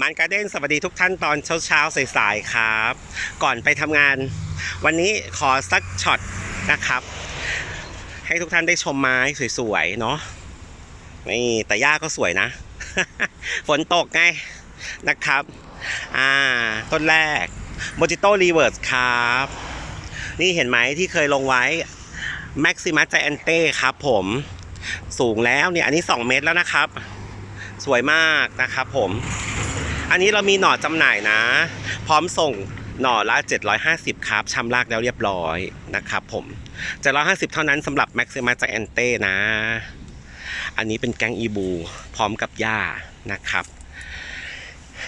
มันการ์เด้นสวัสดีทุกท่านตอนเช้าๆสายๆครับ ก่อนไปทำงาน วันนี้ขอสักช็อตนะครับ ให้ทุกท่านได้ชมไม้สวยๆเนาะนี่แต่หญ้าก็สวยนะ ฝนตกไงนะครับ อ่า ต้นแรก m o j i t o Reverse ครับ นี่เห็นไหมที่เคยลงไว้ Maximus Giante ครับผมสูงแล้วเนี่ย อันนี้ 2 เมตรแล้วนะครับ สวยมากนะครับผม อันนี้เรามีหน่อจำหน่ายนะ พร้อมส่งหน่อละ 750 ครับชำรากแล้วเรียบร้อยนะครับผม 750 เท่านั้นสำหรับ Maximus Giante นะ อันนี้เป็นแกงอีบู พร้อมกับหญ้านะครับ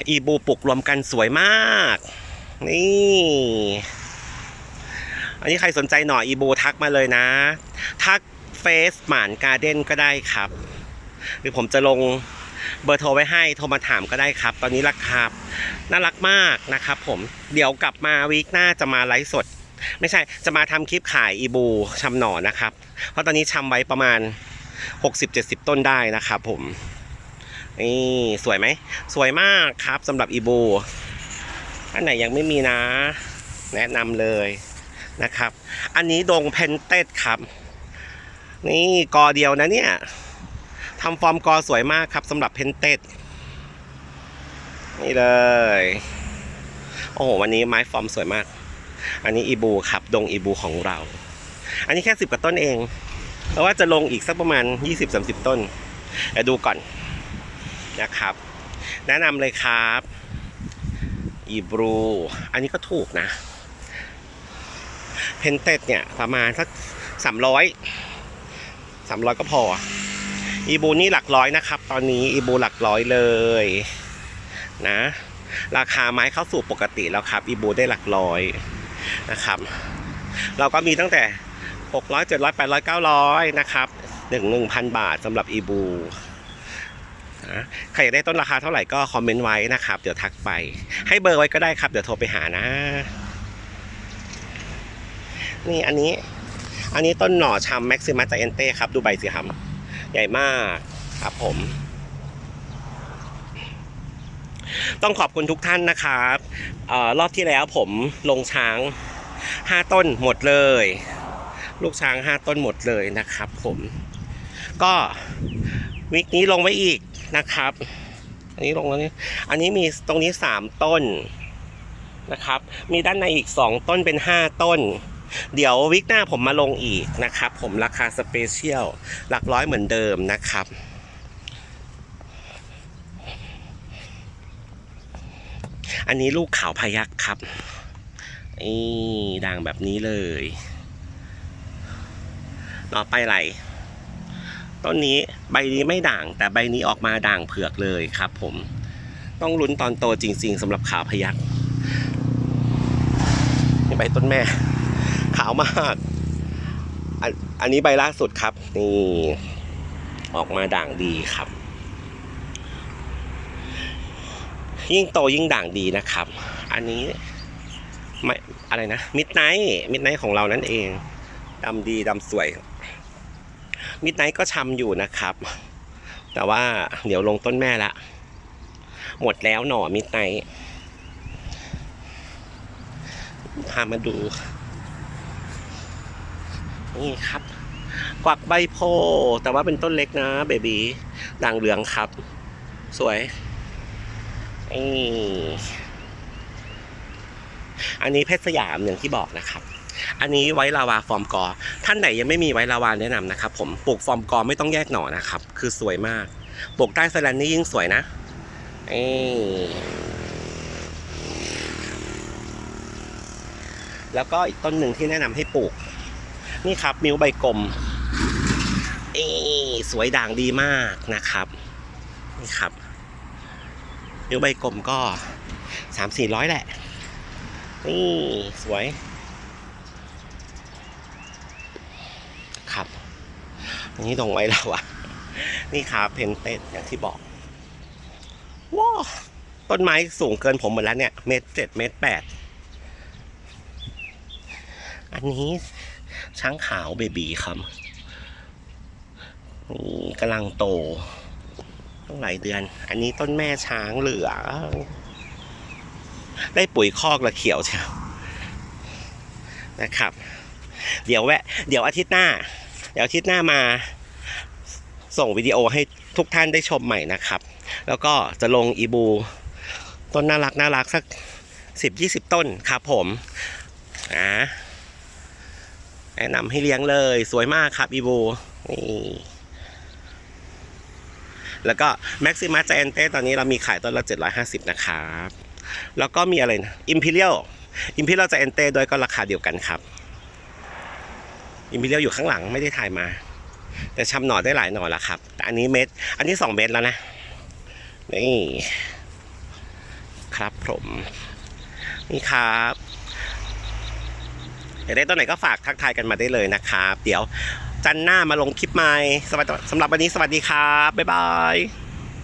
อีบูปลูกรวมกันสวยมาก นี่ อันนี้ใครสนใจหน่ออีบูทักมาเลยนะ ทักเฟซหมานการ์เด้นก็ได้ครับ หรือผมจะลง เบอร์โทรไว้ให้โทรมาถามก็ได้ครับ ตอนนี้ราคาน่ารักมากนะครับผมเดี๋ยวกลับมาวีคหน้าจะมาไลฟ์สด ไม่ใช่จะมาทำคลิปขายอีบูชำหน่อนะครับ เพราะตอนนี้ชำไว้ประมาณ 60-70 ต้นได้นะครับผมนี่สวยไหมสวยมากครับสำหรับอีบูอันไหนยังไม่มีนะ แนะนำเลยนะครับ อันนี้ดงเพนเต็ดครับ นี่กอเดียวนะเนี่ย ทำฟอร์มกอสวยมากครับสำหรับเพนเต็ดนี่เลย โอ้โห วันนี้ไม้ฟอร์มสวยมาก อันนี้อีบูครับ ดงอีบูของเรา อันนี้แค่สิบกว่าต้นเอง เพราะว่าจะลงอีกสักประมาณ 20-30 ต้นเดี๋ยวดูก่อนนะครับ แนะนำเลยครับอีบรู อันนี้ก็ถูกนะ เพนเต็ดเนี่ย ประมาณสักสามร้อยสามร้อยก็พอ อีบูนี่หลักร้อยนะครับ ตอนนี้อีบูหลักร้อยเลยนะ ราคาไม้เข้าสู่ปกติแล้วครับ อีบูได้หลักร้อยนะครับ เราก็มีตั้งแต่ 600 700 800 900 นะครับ1 1,000 บาทสำหรับอีบูนะใครอยากได้ต้นราคาเท่าไหร่ก็คอมเมนต์ไว้นะครับ เดี๋ยวทักไป ให้เบอร์ไว้ก็ได้ครับ เดี๋ยวโทรไปหานะ นี่อันนี้ อันนี้ต้นหน่อชำแม็กซิมัสไจเอนเต้ครับ ดูใบสิครับ ใหญ่มากครับผม ต้องขอบคุณทุกท่านนะครับออรอบที่แล้วผมลงช้าง 5 ต้นหมดเลย ลูกช้าง 5 ต้นหมดเลยนะครับผม ก็วิกนี้ลงไว้อีกนะครับ อันนี้ลงแล้วนี่อันนี้มีตรงนี้ 3 ต้นนะครับ มีด้านในอีก 2 ต้นเป็น 5 ต้น เดี๋ยววิกหน้าผมมาลงอีกนะครับ ผมราคาสเปเชียลหลักร้อยเหมือนเดิมนะครับ อันนี้ลูกขาวพยักครับนี่ด่างแบบนี้เลยต่อไปไหลต้นนี้ใบนี้ไม่ด่าง แต่ใบนี้ออกมาด่างเผือกเลยครับผมต้องลุ้นตอนโตจริง ๆสำหรับขาวพยักนี่ใบต้นแม่ ขาวมากอันอันนี้ใบล่าสุดครับ นี่ออกมาด่างดีครับ ยิ่งโตยิ่งด่างดีนะครับ อันนี้ไม่อะไรนะมิดไนท์มิดไนท์ของเรานั่นเองดำดีดำสวยมิดไนท์ก็ชำอยู่นะครับ แต่ว่าเดี๋ยวลงต้นแม่ละ หมดแล้วหน่อมิดไนท์พามาดู นี่ครับ กวักใบโพ แต่ว่าเป็นต้นเล็กนะเบบีด่างเหลืองครับ สวยนี่อันนี้เพชรสยามอย่างที่บอกนะครับ อันนี้ไว้ลาวาฟอร์มกอ ท่านไหนยังไม่มีไว้ลาวาแนะนำนะครับ ผมปลูกฟอร์มกอไม่ต้องแยกหน่อนะครับ คือสวยมากปลูกใต้สแลนนี่ยิ่งสวยนะนี่แล้วก็อีกต้นหนึ่งที่แนะนำให้ปลูก นี่ครับมิวใบกลมเอสวยด่างดีมากนะครับ นี่ครับนิ้วใบกลมก็สามสี่ร้อยแหละ นี่สวย ครับ อันนี้ตรงไว้แล้วอะนี่ครับเพนเต็ดอย่างที่บอกว้าต้นไม้สูงเกินผมหมดแล้วเนี่ย เมตรเจ็ดเมตรแปด อันนี้ ช้างขาวเบบีครับกำลังโตต้องหลายเดือน อันนี้ต้นแม่ช้างเหลืองได้ปุ๋ยคอกละเขียวเชียวนะครับ เดี๋ยวแวะ เดี๋ยวอาทิตย์หน้า เดี๋ยวอาทิตย์หน้ามา ส่งวิดีโอให้ทุกท่านได้ชมใหม่นะครับ แล้วก็จะลงอีบู ต้นน่ารักน่ารักสักสิบยี่สิบต้นครับผมนะ แนะนำให้เลี้ยงเลย สวยมากครับอีบูนี่แล้วก็แม็กซิมัสจนเต้ตอนนี้เรามีขายต้นละ 750 นะครับ แล้วก็มีอะไรนะอิมพีเรียลอิมพีเรียลจนเต้ด้วยก็ราคาเดียวกันครับอิมพีเรียลอยู่ข้างหลังไม่ได้ถ่ายมา แต่ชำหน่อได้หลายหน่อแล้วครับ แต่อันนี้เม็ด อันนี้สองเม็ดแล้วนะ นี่ ครับผม นี่ครับ อยากได้ตัวไหนก็ฝากทักทายกันมาได้เลยนะครับ เดี๋ยวจันหน้ามาลงคลิปใหม่สำหรับวันนี้สวัสดีครับ บ๊ายบาย